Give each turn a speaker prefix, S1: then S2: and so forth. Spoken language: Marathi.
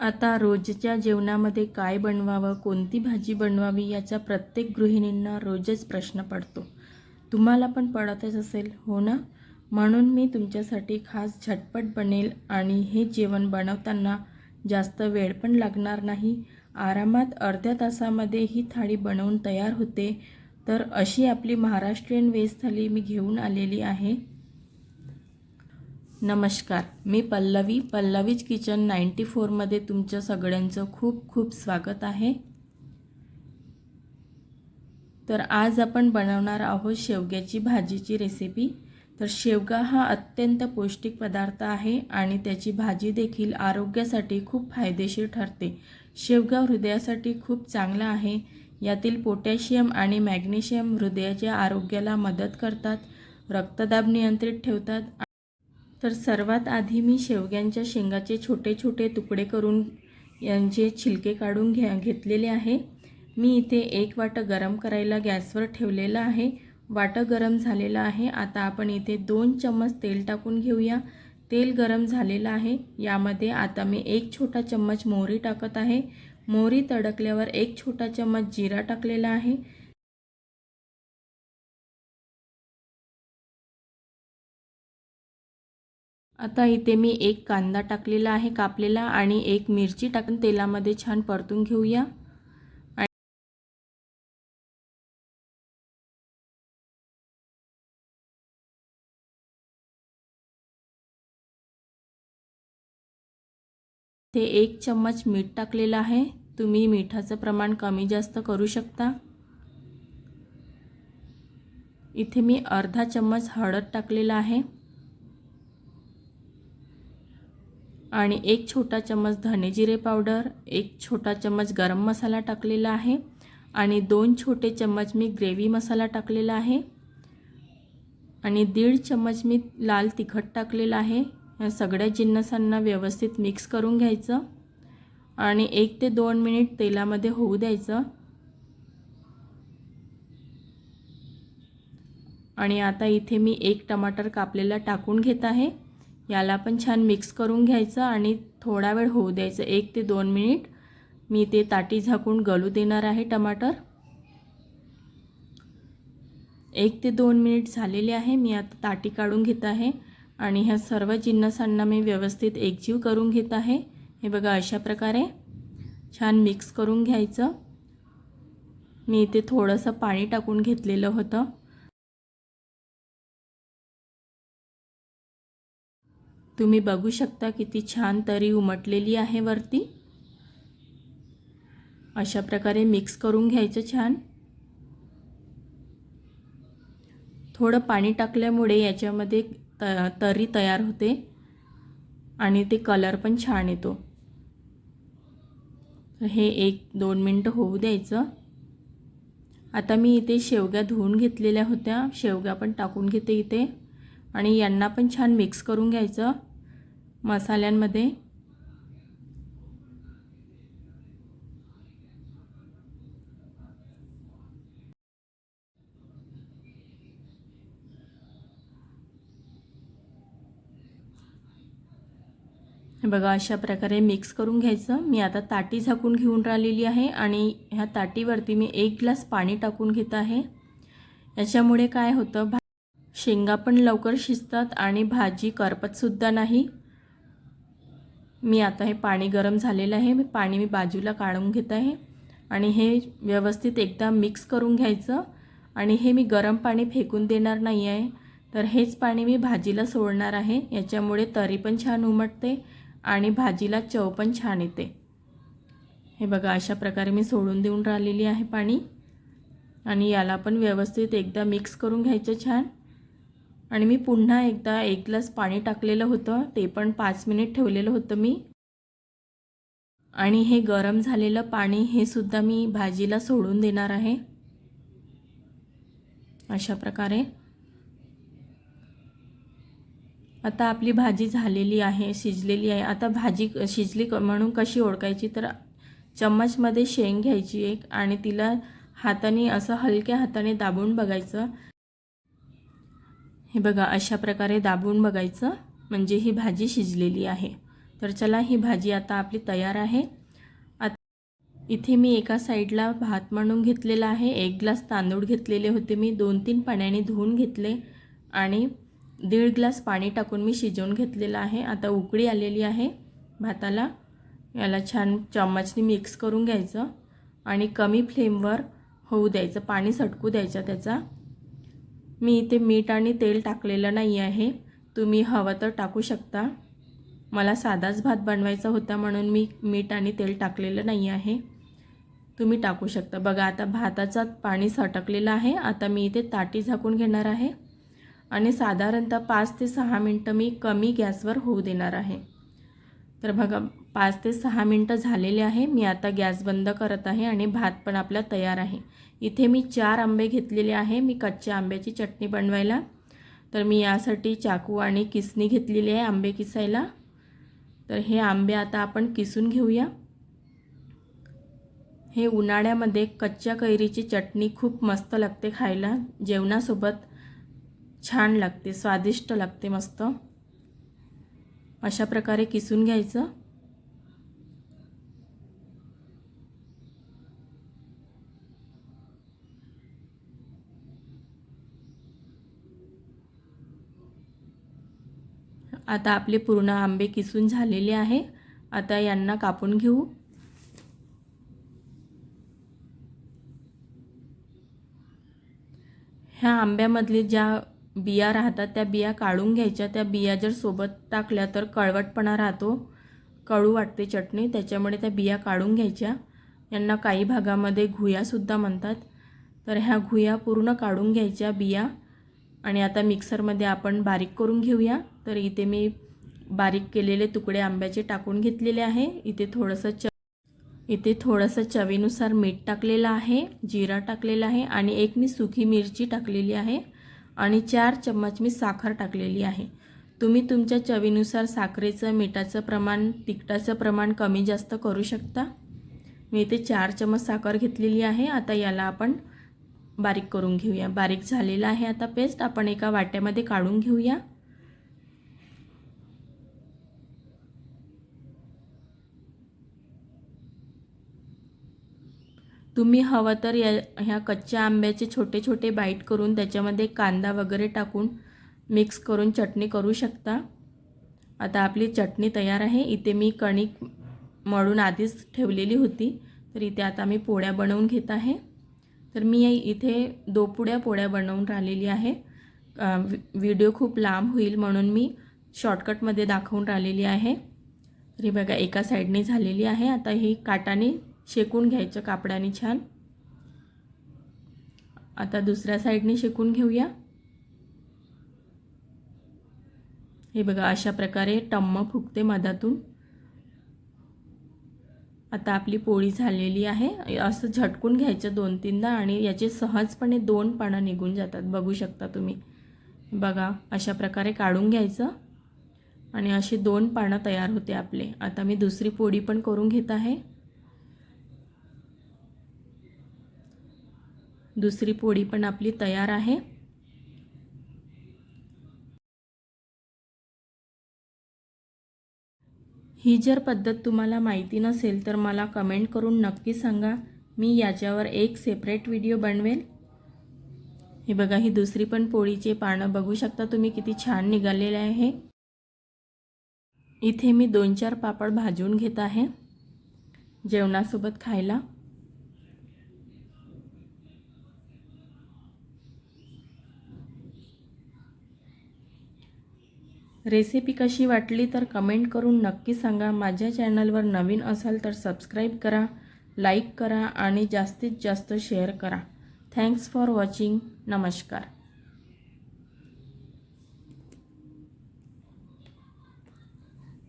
S1: आता रोजच्या जेवणामध्ये काय बनवावं कोणती भाजी बनवावी याचा प्रत्येक गृहिणींना रोजच प्रश्न पडतो. तुम्हाला पण पडतच असेल हो ना? म्हणून मी तुमच्यासाठी खास झटपट बनेल आणि हे जेवण बनवताना जास्त वेळ पण लागणार नाही. आरामात अर्ध्या तासामध्ये ही थाळी बनवून तयार होते. तर अशी आपली महाराष्ट्रीयन वेज थाली मी घेऊन आलेली आहे. नमस्कार मी पल्लवी पल्लवीज किचन नाईंटी फोरमध्ये तुमचं सगळ्यांचं खूप खूप स्वागत आहे. तर आज आपण बनवणार आहोत शेवग्याची भाजीची रेसिपी. तर शेवगा हा अत्यंत पौष्टिक पदार्थ आहे आणि त्याची भाजी देखील आरोग्यासाठी खूप फायदेशीर ठरते. शेवगा हृदयासाठी खूप चांगला आहे. यातील पोटॅशियम आणि मॅग्नेशियम हृदयाच्या आरोग्याला मदत करतात रक्तदाब नियंत्रित ठेवतात तर सर्वात आधी मी शेवग्यांच्या शेंगाचे छोटे छोटे तुकडे करून यांचे छिलके काढून घ्या घेतलेले आहे. मी इथे एक वाटं गरम करायला गॅसवर ठेवलेलं आहे. वाटं गरम झालेलं आहे. आता आपण इथे दोन चम्मच तेल टाकून घेऊया. तेल गरम झालेलं आहे. यामध्ये आता मी एक छोटा चम्मच मोहरी टाकत आहे. मोहरी तडकल्यावर एक छोटा चम्मच जिरा टाकलेला आहे. आता इथे मी एक कांदा टाकलेला आहे कापलेला आणि एक मिरची टाकून तेलामध्ये छान परतून घेऊया. ते एक चम्मच मीठ टाकलेलं आहे. तुम्ही मिठाचं प्रमाण कमी जास्त करू शकता. इथे मी अर्धा चम्मच हळद टाकलेला आहे. आणि एक छोटा चम्मच धने जिरे पावडर एक छोटा चम्मच गरम मसाला टाकलेला आहे आणि दोन छोटे चम्मच मी ग्रेव्ही मसाला टाकलेला आहे आणि दीड चम्मच मी लाल तिखट टाकलेलं आहे. या सगळ्या जिन्नसांना व्यवस्थित मिक्स करून घ्यायचं आणि एक ते दोन मिनिट तेलामध्ये होऊ द्यायचं. आणि आता इथे मी एक टमाटर कापलेला टाकून घेत आहे. याला पण छान मिक्स करून घ्यायचं आणि थोडा वेळ होऊ द्यायचं. एक ते दोन मिनिट. मी ते ताटी झाकून गलू देणार आहे टमाटर. एक ते दोन मिनिट झालेले आहे. मी आता ताटी काढून घेत आहे आणि ह्या सर्व जिन्नसांना मी व्यवस्थित एकजीव करून घेत आहे. हे बघा अशा प्रकारे छान मिक्स करून घ्यायचं. मी इथे थोडंसं पाणी टाकून घेतलेलं होतं. तुम्ही बघू शकता किती छान तरी उमटलेली आहे वरती. अशा प्रकारे मिक्स करून घ्यायचं छान. थोडं पाणी टाकल्यामुळे याच्यामध्ये त तरी तयार होते आणि ते कलर पण छान येतो. हे एक दोन मिनटं होऊ द्यायचं. आता मी इथे शेवग्या धुवून घेतलेल्या होत्या. शेवग्या पण टाकून घेते इथे. आणि यांना पण छान मिक्स करून घ्यायचं. मसाल्यांमध्ये. बघा अशा प्रकारे मिक्स करून घ्यायचं. मी आता ताटी झाकून घेऊन राहिलेली आहे आणि ह्या ताटीवरती मी एक ग्लास पाणी टाकून घेत आहे. याच्यामुळे काय होतं भा शेंगा पण लवकर शिजतात आणि भाजी करपतसुद्धा नाही. मी आता हे पाणी गरम झालेलं आहे. मी पाणी मी बाजूला काढून घेत आहे. आणि हे व्यवस्थित एकदा मिक्स करून घ्यायचं. आणि हे मी गरम पाणी फेकून देणार नाही आहे. तर हेच पाणी मी भाजीला सोडणार आहे. याच्यामुळे तरी पण छान उमटते आणि भाजीला चव पण छान येते. हे बघा अशा प्रकारे मी सोडून देऊन राहिलेली आहे पाणी. आणि याला पण व्यवस्थित एकदा मिक्स करून घ्यायचं छान. आणि मी पुन्हा एकदा एक ग्लास पाणी टाकलेलं होतं ते पण पाच मिनिट ठेवलेलं होतं मी. आणि हे गरम झालेलं पाणी हे सुद्धा मी भाजीला सोडून देणार आहे. अशा प्रकारे. आता आपली भाजी झालेली आहे शिजलेली आहे. आता भाजी शिजली क म्हणून कशी ओळखायची? तर चम्मचमध्ये शेंग घ्यायची एक आणि तिला हाताने असं हलक्या हाताने दाबून बघायचं. हे बघा अशा प्रकारे दाबून बघायचं. म्हणजे ही भाजी शिजलेली आहे. तर चला ही भाजी आता आपली तयार आहे. आता इथे मी एका साईडला भात म्हणून घेतलेला आहे. एक ग्लास तांदूळ घेतलेले होते मी. दोन तीन पाण्याने धुवून घेतले. आणि दीड ग्लास पाणी टाकून मी शिजवून घेतलेलं आहे. आता उकळी आलेली आहे भाताला. याला छान चम्मचनी मिक्स करून घ्यायचं. आणि कमी फ्लेमवर होऊ द्यायचं. पाणी सटकू द्यायचं त्याचा. मी इथे मीठ आणि तेल टाकलेलं नाही आहे. तुम्ही हवं तर टाकू शकता. मला साधाच भात बनवायचा होता म्हणून मी मीठ आणि तेल टाकलेलं नाही आहे. तुम्ही टाकू शकता. बघा आता भाताचा पाणी सटकलेलं आहे. आता मी इथे ताटी झाकून घेणार आहे. आणि साधारणतः पाच ते सहा मिनटं मी कमी गॅसवर होऊ देणार आहे. तर बघा पाच ते सहा मिनटं झालेले आहे. मी आता गॅस बंद करत आहे आणि भात पण आपला तयार आहे. इथे मी चार आंबे घेतलेले आहे. मी कच्च्या आंब्याची चटणी बनवायला. तर मी यासाठी चाकू आणि किसणी घेतलेली आहे आंबे किसायला. तर हे आंबे आता आपण किसून घेऊया. हे उन्हाळ्यामध्ये कच्च्या कैरीची चटणी खूप मस्त लागते खायला. जेवणासोबत छान लागते स्वादिष्ट लागते मस्त. अशा प्रकारे किसून घ्यायचं. आता आपले पूर्ण आंबे किसून झालेले आहे. आता यांना कापून घेऊ. ह्या आंब्यामधले ज्या बिया राहतात त्या बिया काढून घ्यायच्या. त्या बिया जर सोबत टाकल्या तर कळवटपणा राहतो. कळू वाटते चटणी त्याच्यामुळे त्या बिया काढून घ्यायच्या. यांना काही भागामध्ये घुयासुद्धा म्हणतात. तर ह्या घुया पूर्ण काढून घ्यायच्या बिया. आणि आता मिक्सरमध्ये आपण बारीक करून घेऊया. तर इथे मी बारीक केलेले तुकडे आंब्याचे टाकून घेतलेले आहे. इथे थोडंसं च इथे थोडंसं चवीनुसार मीठ टाकलेलं आहे जिरा टाकलेला आहे आणि एक मी सुकी मिरची टाकलेली आहे आणि चार चम्मच मी साखर टाकलेली आहे. तुम्ही तुमच्या चवीनुसार साखरेचं मिठाचं प्रमाण तिखटाचं प्रमाण कमी जास्त करू शकता. मी इथे चार चम्मच साखर घेतलेली आहे. आता याला आपण बारीक करून घेऊया. बारीक झालेलं आहे आता पेस्ट. आपण एका वाट्यामध्ये काढून घेऊया. तुम्ही हवं तर या ह्या कच्च्या आंब्याचे छोटे छोटे बाईट करून त्याच्यामध्ये कांदा वगैरे टाकून मिक्स करून चटणी करू शकता. आता आपली चटणी तयार आहे. इथे मी कणिक मळून आधीच ठेवलेली होती. तर इथे आता मी पोळ्या बनवून घेत आहे. तर मी इथे दो पुड्या पोळ्या बनवून राहिलेली आहे. व्हिडिओ खूप लांब होईल म्हणून मी शॉर्टकटमध्ये दाखवून राहिलेली आहे. तरी बघा एका साईडने झालेली आहे. आता ही काटाने शेकून घ्यायचं कापडाने छान. आता दुसऱ्या साईडने शेकून घेऊया. हे बघा अशा प्रकारे टम्म फुगते मधातून. आता आपली पोळी झालेली आहे. असं झटकून घ्यायचं दोन तीनदा आणि याचे सहजपणे दोन पानं निघून जातात. बघू शकता तुम्ही. बघा अशा प्रकारे काढून घ्यायचं. आणि असे दोन पानं तयार होते आपले. आता मी दुसरी पोळी पण करून घेत आहे. दुसरी पोळी पण आपली तयार आहे. ही जर पद्धत तुम्हाला माहिती नसेल तर मला कमेंट करून नक्की सांगा. मी याच्यावर एक सेपरेट व्हिडिओ बनवेल. हे बघा ही दुसरी पण पोळीचे पानं बघू शकता तुम्ही किती छान निघालेले आहे. इथे मी दोन चार पापड भाजून घेत आहे. जेवणासोबत खायला. रेसिपी कशी वाटली तर कमेंट करून नक्की सांगा. माझ्या चॅनलवर नवीन असाल तर सबस्क्राईब करा लाईक करा आणि जास्तीत जास्त शेअर करा. Thanks for watching. नमस्कार.